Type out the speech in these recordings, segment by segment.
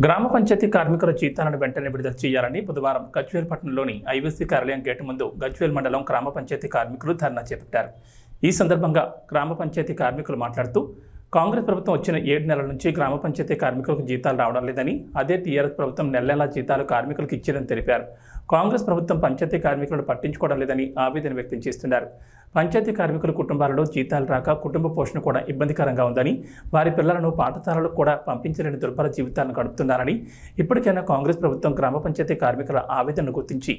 గ్రామ పంచాయతీ కార్మికుల జీతాలను వెంటనే విడుదల చేయాలని బుధవారం గజ్వేల్ పట్టణంలోని ఐవీసీ కార్యాలయం గేటు ముందు గజ్వేల్ మండలం గ్రామ పంచాయతీ కార్మికులు ధర్నా చేపట్టారు. ఈ సందర్భంగా గ్రామ పంచాయతీ కార్మికులు మాట్లాడుతూ కాంగ్రెస్ ప్రభుత్వం వచ్చిన ఏడు నెలల నుంచి గ్రామ పంచాయతీ కార్మికులకు జీతాలు రావడం లేదని అదే టీఆర్ఎస్ ప్రభుత్వం నెల నెలా జీతాలు కార్మికులకు ఇచ్చేదని తెలిపారు. కాంగ్రెస్ ప్రభుత్వం పంచాయతీ కార్మికులను పట్టించుకోవడం లేదని ఆవేదన వ్యక్తం చేస్తున్నారు. పంచాయతీ కార్మికుల కుటుంబాలలో జీతాలు రాక కుటుంబ పోషణ కూడా ఇబ్బందికరంగా ఉందని వారి పిల్లలను పాఠశాలలకు కూడా పంపించలేని దుర్భర జీవితాలను గడుపుతున్నారని ఇప్పటికైనా కాంగ్రెస్ ప్రభుత్వం గ్రామ పంచాయతీ కార్మికుల ఆవేదనను గుర్తించి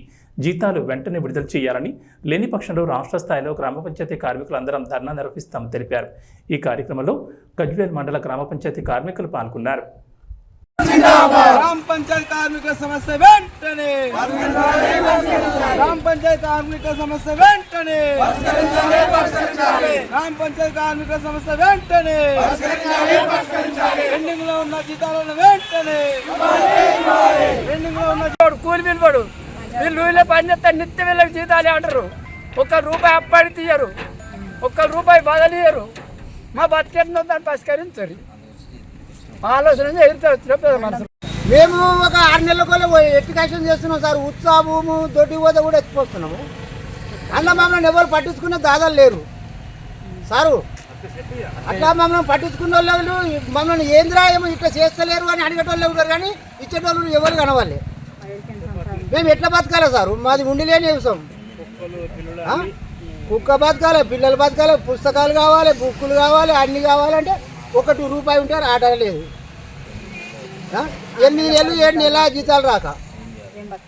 జీతాలు వెంటనే విడుదల చేయాలని లేని పక్షంలో రాష్ట్ర స్థాయిలో గ్రామ పంచాయతీ కార్మికులందరం ధర్నా నిర్వహిస్తామని తెలిపారు. ఈ కార్యక్రమంలో గజ్వేల్ మండల గ్రామ పంచాయతీ కార్మికులు పాల్గొన్నారు. గ్రామ పంచాయతీ కార్మికుల సమస్య వెంటనే! గ్రామ పంచాయతీ కార్మికుల సమస్య వెంటనే! గ్రామ పంచాయతీ కార్మికుల సమస్య వెంటనే! పెండింగ్లో ఉన్న జీతాలను వెంటనే! పెండింగ్లో ఉన్న కూలి వినవాడు వీళ్ళు వీళ్ళ పని చేస్తారు నిత్య వీళ్ళకి జీతాలు అంటారు. ఒక్క రూపాయి అప్పడి తీయరు. ఒక్క రూపాయి బదలియరు. మా బతికెట్టిన దాన్ని పరిష్కరించరు ఆలోచన మనసు మేము ఒక ఆరు నెలల ఎడ్యుకేషన్ చేస్తున్నాం సార్. ఉత్సాహము దొడ్డి పోతే కూడా ఎత్తిపోస్తున్నాము. అందులో మమ్మల్ని ఎవరు పట్టించుకునే దాదాలు లేరు. సారు అట్లా మమ్మల్ని పట్టించుకున్న వాళ్ళు మమ్మల్ని ఏంద్రా ఏమో ఇట్లా చేస్తలేరు అని అడిగేటోళ్ళు ఉంటారు కానీ ఇచ్చేటోళ్ళు ఎవరు కనవాలి. మేము ఎట్లా బతకాలి సారు? మాది ఉండిలేని వ్యవసాయం. కుక్క బతకాలి పిల్లలు బతకాలి పుస్తకాలు కావాలి బుక్కులు కావాలి అన్ని కావాలంటే ఒకటి రూపాయి ఉంటే ఆట లేదు. ఎనిమిది నెలలు ఏడు నెలల జీతాలు రాక.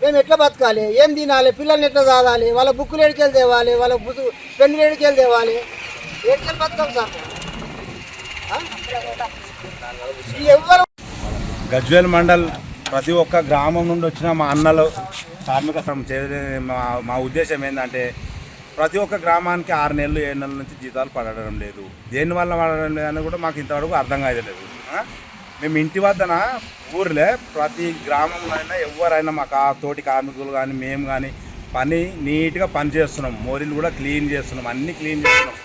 మేము ఎట్లా బతకాలి? ఏం తినాలి? పిల్లల్ని ఎట్లా చదవాలి? వాళ్ళ బుక్కులు ఎడికెళ్ళి తేవాలి? వాళ్ళ బుసు పెన్నులు ఎడికెళ్ళి తేవాలి? ఎట్లా బతకాం సార్? ఎవరు ఎవ్వరు గజ్వేల్ మండల్ ప్రతి ఒక్క గ్రామం నుండి వచ్చిన మా అన్నలు కార్మిక శ్రమ మా ఉద్దేశం ఏంటంటే ప్రతి ఒక్క గ్రామానికి ఆరు నెలలు ఏడు నెలల నుంచి జీతాలు పడడం లేదు. దేనివల్ల పడడం లేదని కూడా మాకు ఇంతవరకు అర్థం కాలేదు మేము ఇంటి వద్దన ఊర్లే ప్రతి గ్రామంలో అయినా ఎవరైనా మా ఆ తోటి కార్మికులు కానీ మేము కానీ పని నీట్గా పని చేస్తున్నాం. మోరీలు కూడా క్లీన్ చేస్తున్నాం. అన్నీ క్లీన్ చేస్తున్నాం.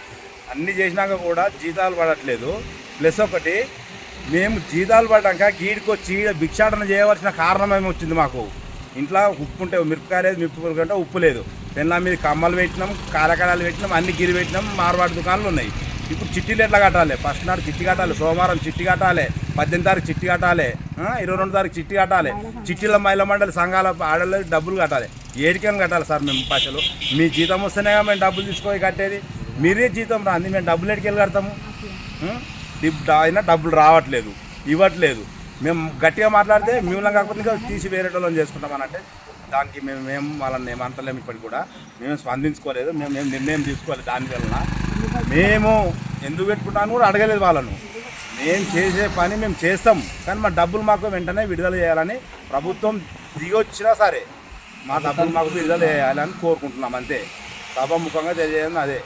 అన్నీ చేసినాక కూడా జీతాలు పడట్లేదు. ప్లస్ ఒకటి మేము జీతాలు పడ్డాక గీడికి వచ్చి భిక్షాటన చేయవలసిన కారణం ఏమి వచ్చింది మాకు? ఇంట్లో ఉప్పు ఉంటే మిరపకాయ లేదు మిరపకాయ కంటే ఉప్పు లేదు. పెళ్ళ మీద కమ్మలు పెట్టినాం కారకడాలు పెట్టినాం అన్ని గిరి పెట్టినాం మార్వాడి దుకాణాలు ఉన్నాయి. ఇప్పుడు చిట్టీలు ఎట్లా కట్టాలి? ఫస్ట్ నాడు చిట్టి కట్టాలి సోమవారం చిట్టి కట్టాలి పద్దెనిమిది తారీఖు చిట్టి కట్టాలి ఇరవై రెండు తారీఖు చిట్టి కట్టాలి. చిట్టీల మహిళా మండలి సంఘాల ఆడలేదు డబ్బులు కట్టాలి. ఏడికని కట్టాలి సార్ మేము పైసలు? మీ జీతం వస్తేనే కదా మేము డబ్బులు తీసుకొని కట్టేది. మీరే జీతం రాంది మేము డబ్బులు ఎడికెళ్ళి కడతాము? అయినా డబ్బులు రావట్లేదు ఇవ్వట్లేదు. మేము గట్టిగా మాట్లాడితే మిమ్మల్ని కాకపోతే ఇంకా తీసి వేరే వాళ్ళని చేసుకుంటామని అంటే దానికి మేము మేము వాళ్ళని ఏమంటలేము ఇప్పటికి కూడా. మేము స్పందించుకోలేదు. మేము మేము నిర్ణయం తీసుకోవాలి దాని వలన. మేము ఎందుకు పెట్టుకుంటాను కూడా అడగలేదు వాళ్ళను. మేము చేసే పని మేము చేస్తాం. కానీ మా డబ్బులు మాకు వెంటనే విడుదల చేయాలని ప్రభుత్వం దిగి వచ్చినా సరే మా డబ్బులు మాకు విడుదల చేయాలని కోరుకుంటున్నాం. అంతే. సభాముఖంగా తెలియజేయడం అదే.